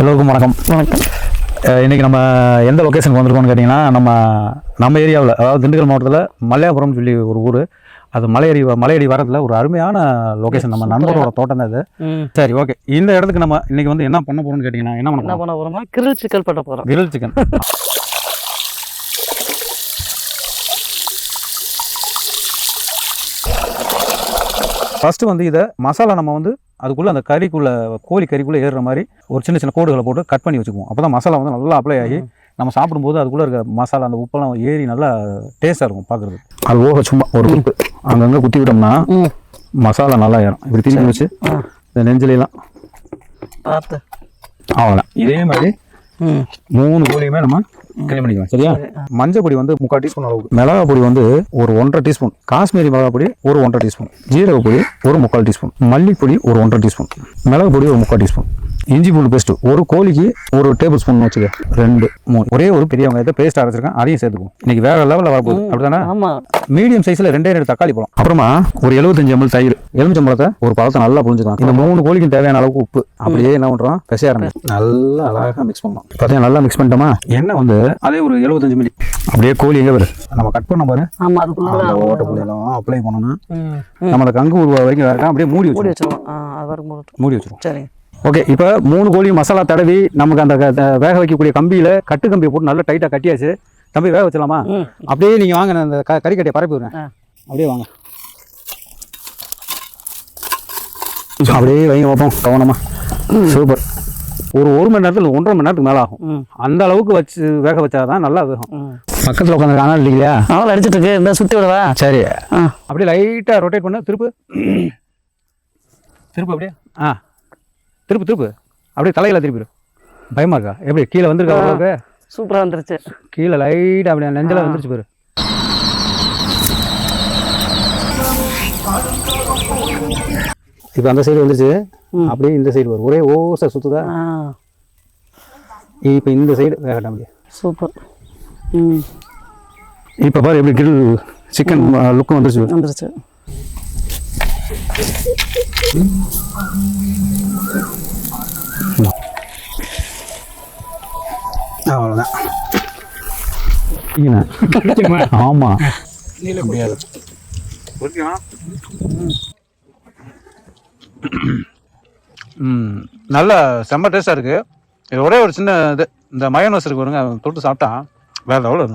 எல்லோருக்கும் வணக்கம். வணக்கம். அஹ் இன்னைக்கு நம்ம எந்த லொக்கேஷனுக்கு வந்திருக்கோம்னு கேட்டிங்கன்னா நம்ம நம்ம ஏரியாவில் அதாவது திண்டுக்கல் மாவட்டத்தில் மல்லையாபுரம்னு சொல்லி ஒரு ஊர். அது மலையடி மலையடி வரத்தில் ஒரு அருமையான லொக்கேஷன் நம்ம நண்பரோட தோட்டம் தான் இது. சரி ஓகே இந்த இடத்துக்கு நம்ம இன்னைக்கு வந்து என்ன பண்ண போறோம்னு கேட்டிங்கன்னா என்ன பண்ண பண்ண போறோம்னா கிரில் சிக்கல் பண்ண போறோம். கிரில் சிக்கன் ஃபஸ்ட்டு வந்து இதை மசாலா நம்ம வந்து அதுக்குள்ளே அந்த கறிக்குள்ளே கோழி கறிக்குள்ளே ஏறுற மாதிரி ஒரு சின்ன சின்ன கோடுகளை போட்டு கட் பண்ணி வச்சுக்குவோம். அப்போ தான் மசாலா வந்து நல்லா அப்ளை ஆகி நம்ம சாப்பிடும்போது அதுக்குள்ளே இருக்க மசாலா அந்த உப்பெல்லாம் ஏறி நல்லா டேஸ்ட்டாக இருக்கும் பார்க்குறது அது போக சும்மா ஒரு குத்து அங்கங்கே குத்தி விட்டோம்னா மசாலா நல்லா ஏறும். இப்படி திரும்பி வச்சு இந்த நெஞ்சிலாம் பார்த்து. அவ்வளோதான் இதே மாதிரி மூணு கோழியுமே நம்ம க்ளீன் பண்ணிக்கலாம். சரியா? மஞ்சள் பொடி வந்து முக்கால் டீஸ்பூன் அளவுக்கு. மிளகா பொடி வந்து ஒரு ஒன்றரை டீஸ்பூன். காஷ்மீரி மிளகா பொடி ஒரு ஒன்றரை டீஸ்பூன். ஜீரக பொடி ஒரு முக்கால் டீஸ்பூன். மல்லிப்பொடி ஒரு ஒன்றரை டீஸ்பூன். மிளகு பொடி ஒரு முக்கால் டீஸ்பூன். இஞ்சி பூண்டு பேஸ்ட் ஒரு கோழிக்கு ஒரு டேபிள் ஸ்பூன் வச்சுக்க. ரெண்டு மூணு. ஒரே ஒரு பெரிய வெங்காயத்தை பேஸ்ட் அரைச்சிருக்கேன் அதையும் சேர்த்துக்குவோம். இன்னைக்கு வேற லெவலில் வரப்போகுது. அப்படிதானே? ஆமா. மீடியம் சைஸ்ல ரெண்டே ரெண்டு தக்காளி பழம் அப்புறமா ஒரு 75 எம்எல் தயிர். எலுமிச்சம்பழத்தை ஒரு பழத்தை நல்லா புரிஞ்சுக்கலாம் இந்த மூணு கோழிக்கும் தேவையான அளவுக்கு உப்பு. அப்படியே என்ன பண்றோம்? பிசைய ஆரம்பிச்சு நல்லா அழகா மிக்ஸ் பண்ணோம் பார்த்தீங்கன்னா நல்லா மிக்ஸ் பண்ணிட்டோமா? எண்ணெய் வந்து அதே ஒரு 75 மில்லி அப்படியே கோழி எங்க வரு நம்ம கட் பண்ண பாரு. ஆமா அதுக்குள்ள ஓட்ட புள்ளியெல்லாம் அப்ளை பண்ணோம்னா ம் ம். நம்ம அந்த கங்கு உருவா வரைக்கும் வேற அப்படியே மூடி மூடி வச்சிருவோம். மூடி வச்சிருவோம். சரிங்க. ஓகே இப்போ மூணு கோழி மசாலா தடவி நமக்கு அந்த வேக வைக்கக்கூடிய கம்பியில கட்டு கம்பியை போட்டு நல்லா டைட்டாக கட்டியாச்சு. தம்பி வேக வச்சலாமா ம். அப்படியே நீங்க வாங்க நான் அந்த க- கறிக்கட்டையை பரப்பி விடுறேன். அப்படியே வாங்க. அப்படியே வைங்க பார்ப்போம். கவனமா. சூப்பர். ஒரு ஒரு மணி நேரத்தில் ஒன்றரை மணி நேரத்துக்கு மேலே ஆகும். அந்த அளவுக்கு வச்சு வேக வச்சாதான் நல்லா வேகும். பக்கத்தில் உட்காந்து காணால் இல்லையா அவள் அடிச்சிட்டு இருக்கு இந்த சுத்தி விடவா? சரி. அப்படியே லைட்டாக ரொட்டேட் பண்ண. திருப்பு. திருப்பு அப்படியே. ஆ. திருப்பு திருப்பு. அப்படியே தலையில திருப்பிடு. பயமா இருக்கா? எப்படி கீழே வந்திருக்கா ஓரளவுக்கு சூப்பரா வந்துருச்சு. கீழே லைட்டாக அப்படியே நெஞ்சில் வந்துருச்சு பாரு. இப்போ அந்த சைடு வந்துருச்சு. அப்படியே இந்த சைடு வரும் ஒரே ஓசை சுத்துதா? ஆ. இப்போ இந்த சைடு வேகட்டும் அப்படியே சூப்பர் இப்போ பாரு எப்படி கிரில் சிக்கன் லுக்கும் வந்துருச்சு. வந்துருச்சு. அவ்வளோதான் ஆமாம் முடியாது ம் நல்ல செம்ம டேஸ்ட்டாக இருக்குது இது ஒரே ஒரு சின்ன இது. இந்த மயோனஸ் இருக்கு பாருங்க அதை தொட்டு சாப்பிட்டா வேறு லெவலில் இருக்கும்